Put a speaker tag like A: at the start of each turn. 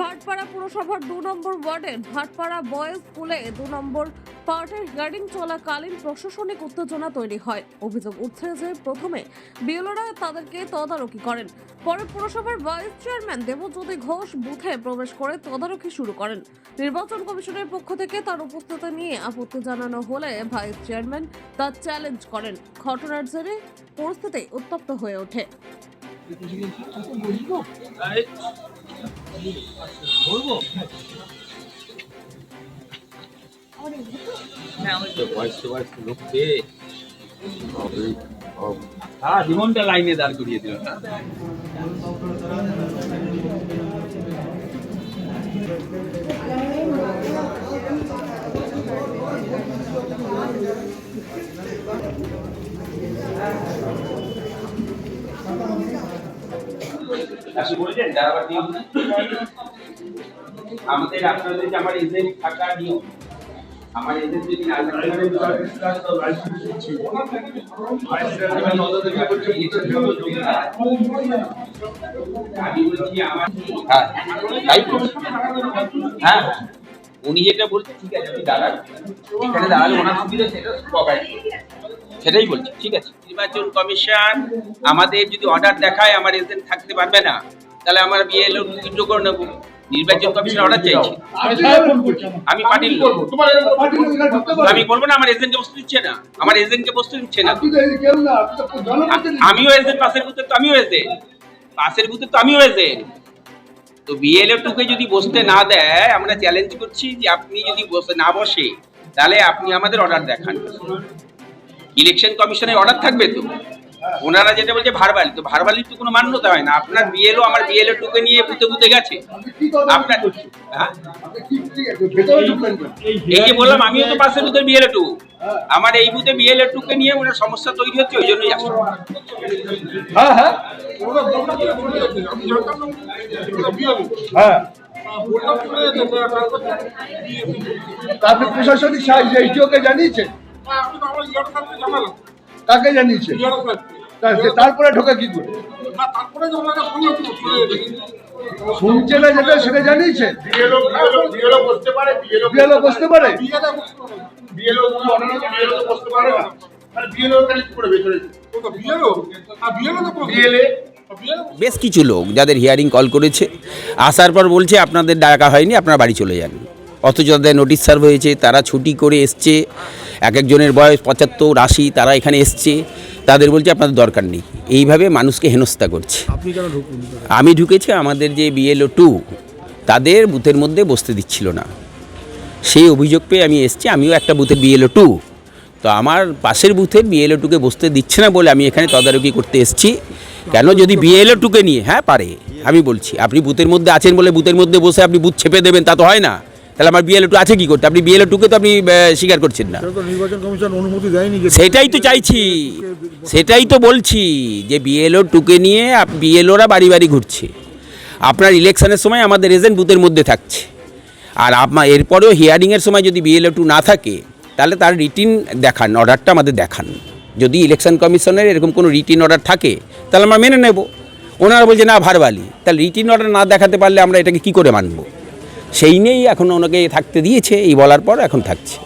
A: ভাটপাড়া পুরসভার দু নম্বর ওয়ার্ডের ভাটপাড়া বয়েজ স্কুলে দু নম্বর পার্টের হিয়ারিং চলাকালীন প্রশাসনিক উত্তেজনা তৈরি হয়। অভিযোগ উঠছে যে প্রথমে বিএলওরা তাদেরকে তদারকি করেন। পরে পুরসভার ভাইস চেয়ারম্যান দেবজ্যোতি ঘোষ বুথে প্রবেশ করে তদারকি শুরু করেন। নির্বাচন কমিশনের পক্ষ থেকে তার উপস্থিতি নিয়ে আপত্তি জানানো হলে ভাইস চেয়ারম্যান তা চ্যালেঞ্জ করেন। ঘটনার জেরে পরিস্থিতি উত্তপ্ত হয়ে ওঠে।
B: সারা জীবনটা লাইনে দাঁড় করিয়ে দিল না আপনি বলেছেন দাঁড়াবার নিয়ম না? আমাদের আপনাদের যে আমার এজেন্ট নিয়ম আমার এজেন্ট যদি না হ্যাঁ হ্যাঁ উনি যেটা বলছে ঠিক আছে দাঁড়ান। এখানে দাঁড়ালে ওনার সুবিধা সেটা সেটাই বলছি, ঠিক আছে? নির্বাচন কমিশন, আমাদের যদি অর্ডার দেখায়, আমার এজেন্ট থাকতে পারবে না, তাহলে আমার বিএলও উইথড্র করে নেব। নির্বাচন কমিশন অর্ডার চাইছি। আমি পার্টির লোক? আমি বলব না, আমার এজেন্টকে বস্তু দিচ্ছে না। আমার এজেন্টকে বস্তু দিচ্ছে না। আমিও এজেন্ট পাশের বুথে তো আমিও এজেন্ট পাশের বুথে তো আমিও এজেন্ট তো বিএলএ টুকে যদি বসতে না দেয়, আমরা চ্যালেঞ্জ করছি যে আপনি যদি বসে না বসে, তাহলে আপনি আমাদের অর্ডার দেখান। ইলেকশন কমিশনের অর্ডার থাকবে তো? ওনারা যেটা বলছে ভারবালি, তো ভারবালির তো কোনো মান্যতা হয় না। আপনার বিএলও আমার বিএলএ টুকে নিয়ে বুথে বুথে গেছে। আপনার হ্যাঁ? এই যে বললাম, আমিও তো পাশের বুথে বিএলএ টু আমার এই বুথে বিএলএ টুকে নিয়ে ওনার সমস্যা তৈরি হচ্ছে, ওই জন্যই আসছে।
C: হ্যাঁ হ্যাঁ। হ্যাঁ। তা প্রশাসনিক সাহায্য জানিয়েছেন? কাকে সে তারপরে ঢোকা কি করে? শুনছে না যেটা সেটা জানিয়েছেন বিএলও বসতে পারে?
D: বেশ কিছু লোক যাদের হিয়ারিং কল করেছে, আসার পর বলছে আপনাদের ডাকা হয়নি, আপনারা বাড়ি চলে যান। অথচ তাদের নোটিশ সার্ভ হয়েছে, তারা ছুটি করে এসছে। এক একজনের বয়স পঁচাত্তর আশি তারা এখানে এসছে। তাদের বলছে আপনাদের দরকার নেই। এইভাবে মানুষকে হেনস্থা করছে। আমি ঢুকেছি আমাদের যে বিএলও টু তাদের বুথের মধ্যে বসতে দিচ্ছিল না। সেই অভিযোগ পেয়ে আমি এসছি আমিও একটা বুথের বিএলও টু। তো আমার পাশের বুথের বিএলও টুকে বসতে দিচ্ছে না বলে আমি এখানে তদারকি করতে এসেছি। কেন যদি বিএলও টুকে নিয়ে হ্যাঁ পারে। আমি বলছি আপনি বুথের মধ্যে আছেন বলে বুথের মধ্যে বসে আপনি বুথ ছেপে দেবেন তা তো হয় না। তাহলে আমার বিএলও টু আছে কি করতে? আপনি বিএলও টুকে তো আপনি স্বীকার করছেন না।
E: নির্বাচন কমিশন অনুমতি দেয়নি
D: সেটাই তো চাইছি। সেটাই তো বলছি যে বিএলও টুকে নিয়ে বিএলওরা বাড়ি বাড়ি ঘুরছে। আপনার ইলেকশনের সময় আমাদের এজেন্ট বুথের মধ্যে থাকছে। আর আপনার এরপরেও হিয়ারিংয়ের সময় যদি বিএলও টু না থাকে তাহলে তার রিটিন দেখান অর্ডারটা আমাদের দেখান। যদি ইলেকশন কমিশনের এরকম কোনো রিটিন অর্ডার থাকে তাহলে আমরা মেনে নেব। ওনারা বলছে না ভারবালি। তাহলে রিটিন অর্ডার না দেখাতে পারলে আমরা এটাকে কি করে মানব? সেই নিয়েই এখন ওনাকে থাকতে দিয়েছে এই বলার পর এখন থাকছে।